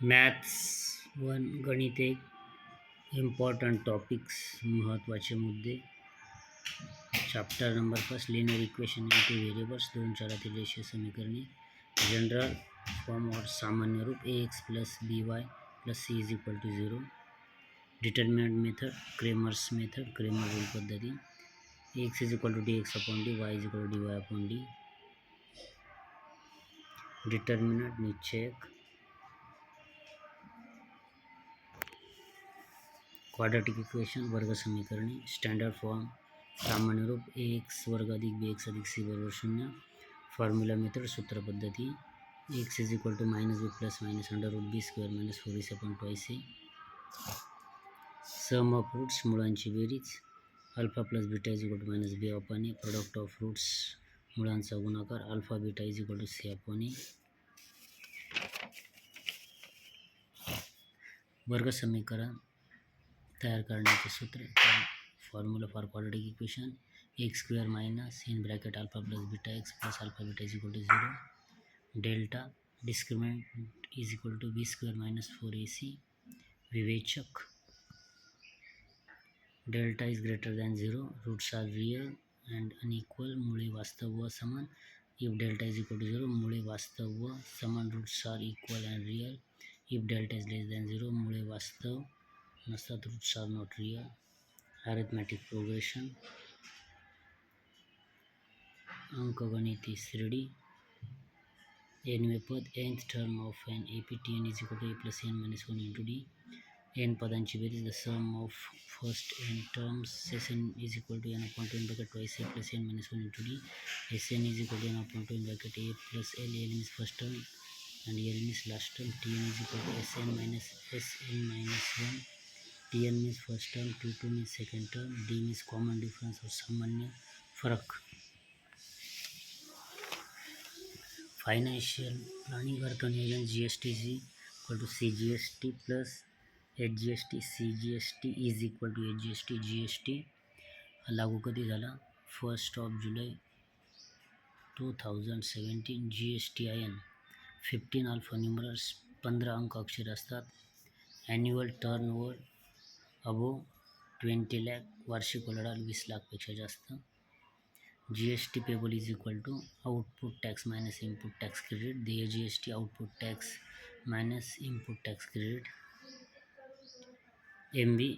Maths one गणित एक important topics महत्त्वाचे मुद्दे. Chapter number first linear equation in two variables दोन चारातील रेषीय समीकरणे. जनरल फॉर्म और सामान्य रूप A X plus B Y plus C is equal to zero determinant method Cramer's method Cramer rule पद्धती. X is equal to D X upon D Y is equal to D Y upon D determinant निश्चयक. Quadratic equation वर्ग समीकरणे standard form सामान्य रूप A x वर्ग अधिक B x अधिक C बरोबर शून्य formula method सूत्रपद्धती X is equal to minus B plus minus under root B square minus four is upon twice A sum of roots मुळांची berries alpha plus beta is equal to minus B upon A product of roots मुळांचा गुणाकार alpha beta is equal to C upon A वर्ग समीकरण तयार करण्याचे सूत्र formula for quadratic equation X square minus in bracket alpha plus beta X plus alpha beta is equal to zero delta discriminant is equal to B square minus four A C विवेचक delta is greater than zero roots are real and unequal मुळे वास्तव व समान if delta is equal to zero मुळे वास्तव व समान roots are equal and real if delta is less than zero मुळे वास्तव नसतात roots are not real arithmetic progression अंकगणिती श्रेणी एनवे पद nth term of N A P T N is equal to A plus N minus one into D N पदांची berries the sum of first N terms S N is equal to N upon two in bracket twice A plus N minus one into D S N is equal to N upon two in bracket A plus L L means first term and L means last term, Tn is equal to Sn minus Sn 1, Tn means first term, T2 means second term, D means common difference और सामान्य फरक financial planning अर्थ नियोजन G S T C equal to C G S T plus H G S T C G S T is equal to H G S T G S T लागू झाला first of July two thousand seventeen G S T I N fifteen alpha numerals पंधरा अंक अक्षर असतात annual turn above twenty lakh वार्षिक उलाढाल वीस लाखपेक्षा जास्त। G S T payable is equal to output tax minus input tax credit. देय G S T output tax minus input tax credit. M B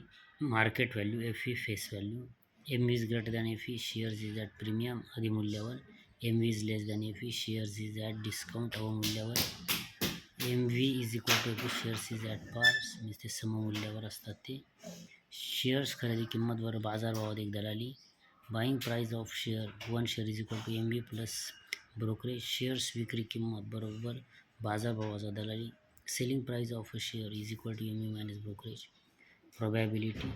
market value F E face value M is greater than F E shares is at premium अधिमूल्यावर M is less than F E shares is at discount अवमूल्यावर M V is equal to two E shares is at pars म्हणजे ते सममूल्यावर असतात ते shares खरेदी किंमत बरं बाजारभावात एक दलाली buying price of share one share is equal to M V plus brokerage shares विक्री किंमत बरोबर बाजारभावाचा दलाली selling price of a share is equal to M V minus brokerage probability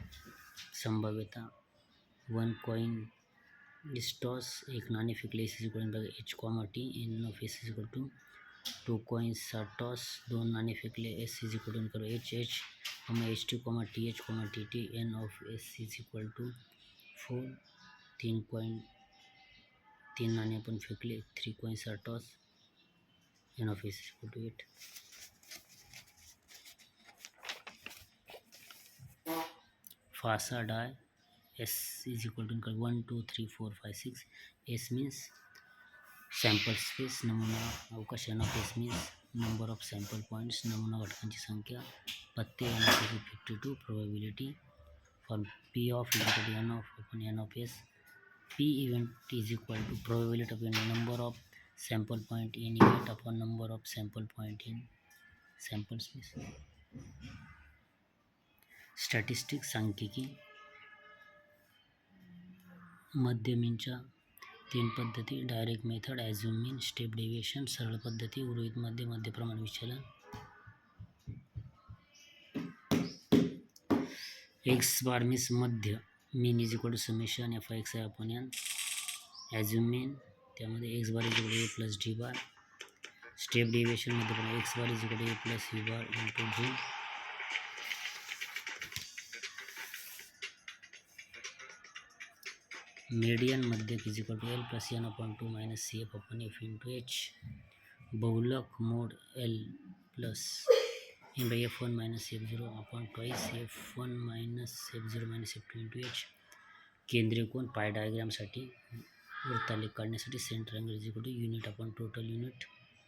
संभाव्यता वन कॉईन स्टॉस एक नाणे फेकले is equal H comma T n of S is equal to two coins toss दोन नाणे फेकले एस इज़ इक्वल टू करो. H H comma H T comma T H comma T T n of S is equal to four तीन coin तीन नाणे आपण फेकले three coins are toss n of S is equal to eight fossa die S is equal to one two three four five six S means sample space नमुना अवकाश n of S means number of sample points नमुना घटकांची संख्या, पत्ते n of fifty two probability for P of is n of upon n of S P event is equal to probability of n number of sample point in event upon number of sample point in sample space statistics सांख्यिकी मध्यमीनच्या तीन पद्धती. Direct method assume mean step deviation सरळ पद्धती उर्वरित मध्यप्रमाण मध्य विचलन. X bar means Madhya. Mean is equal to summation F X I upon n assume mean त्यामध्ये X bar is equal A plus D bar step डेविएशनमध्ये पण X bar is equal to A plus V bar into G median मध्यक is equal to L plus n upon two minus C F upon F into H बहुलक mode L plus M by F one minus F zero upon twice F one minus F zero minus F two into H केंद्रीय कोण pie डायग्रामसाठी वृत्तालेख काढण्यासाठी centre angle is equal to unit upon total unit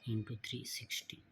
into three sixty